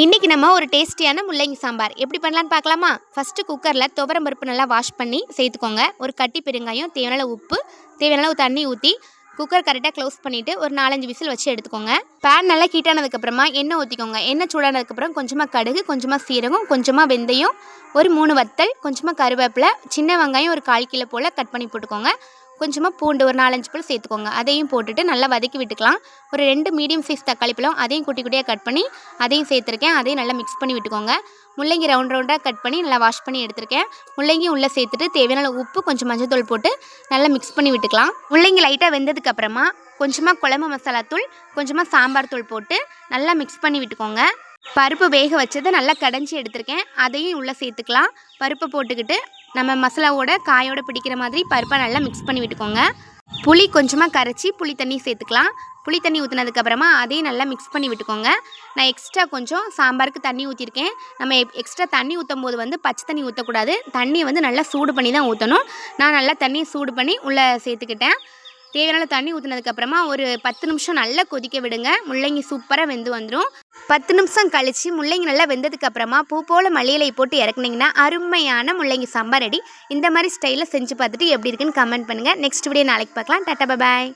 இன்றைக்கி நம்ம ஒரு டேஸ்டியான முள்ளங்கி சாம்பார். எப்படி பண்ணலான்னு பார்க்கலாமா? ஃபஸ்ட்டு குக்கரில் துவரம் பருப்பு நல்லா வாஷ் பண்ணி சேர்த்துக்கோங்க. ஒரு கட்டி பெருங்காயம் தேவையான உப்பு தேவையான அளவு தண்ணி ஊற்றி குக்கர் கரெக்டாக க்ளோஸ் பண்ணிவிட்டு ஒரு நாலஞ்சு விசில் வச்சு எடுத்துக்கோங்க. பேன் நல்லா ஹீட்டானதுக்கப்புறமா எண்ணெய் ஊற்றிக்கோங்க எண்ணெய் சூடானதுக்கப்புறம் கொஞ்சமாக கடுகு கொஞ்சமாக சீரகம் கொஞ்சமாக வெந்தயம் ஒரு மூணு வத்தல் கொஞ்சமாக கருவேப்பிலை சின்ன வெங்காயம் ஒரு கால் கிலோ போல் கட் பண்ணி போட்டுக்கோங்க. கொஞ்சமாக பூண்டு ஒரு நாலஞ்சு பழம் சேர்த்துக்கோங்க. அதையும் போட்டுட்டு நல்லா வதக்கி விட்டுக்கலாம். ஒரு ரெண்டு மீடியம் சைஸ் தக்காளி பழம் அதையும் குட்டி குட்டியாக கட் பண்ணி அதையும் சேர்த்துருக்கேன். அதையும் நல்லா மிக்ஸ் பண்ணி விட்டுக்கோங்க. முள்ளங்கி ரவுண்ட் ரவுண்டாக கட் பண்ணி நல்லா வாஷ் பண்ணி எடுத்திருக்கேன். முள்ளங்கி உள்ளே சேர்த்துட்டு தேவையான உப்பு கொஞ்சம் மஞ்சள் போட்டு நல்லா மிக்ஸ் பண்ணி விட்டுக்கலாம். முள்ளங்கி லைட்டாக வெந்ததுக்கப்புறமா கொஞ்சமாக குழம்பு மசாலா தூள் கொஞ்சமாக சாம்பார் தூள் போட்டு நல்லா மிக்ஸ் பண்ணி விட்டுக்கோங்க. பருப்பு வேக வச்சதை நல்லா கடைஞ்சி எடுத்திருக்கேன். அதையும் உள்ளே சேர்த்துக்கலாம். பருப்பை போட்டுக்கிட்டு நம்ம மசாலாவோட காயோட பிடிக்கிற மாதிரி பருப்பை நல்லா மிக்ஸ் பண்ணி விட்டுக்கோங்க. புளி கொஞ்சமாக கரைச்சி புளி தண்ணி சேர்த்துக்கலாம். புளி தண்ணி ஊற்றினதுக்கப்புறமா அதையும் நல்லா மிக்ஸ் பண்ணி விட்டுக்கோங்க. நான் எக்ஸ்ட்ரா கொஞ்சம் சாம்பாருக்கு தண்ணி ஊற்றிருக்கேன் நம்ம எக்ஸ்ட்ரா தண்ணி ஊற்றும் போது வந்து பச்சை தண்ணி ஊற்றக்கூடாது தண்ணியை வந்து நல்லா சூடு பண்ணி தான் ஊற்றணும் நான் நல்லா தண்ணியை சூடு பண்ணி உள்ளே சேர்த்துக்கிட்டேன். தேவையான தண்ணி ஊற்றினதுக்கப்புறமா ஒரு பத்து நிமிஷம் நல்லா கொதிக்க விடுங்க. முள்ளங்கி சூப்பராக வெந்து வந்துடும் பத்து நிமிஷம் கழித்து முள்ளங்கி நல்லா வெந்ததுக்கப்புறமா பூ போல் மல்லியலை போட்டு இறக்குனீங்கன்னா அருமையான முள்ளங்கி சாம்பார் ரெடி. இந்த மாதிரி ஸ்டைலில் செஞ்சு பார்த்துட்டு எப்படி இருக்குன்னு கமெண்ட் பண்ணுங்கள் நெக்ஸ்ட் வீடியோ நாளைக்கு பார்க்கலாம். டாட்டா பாய்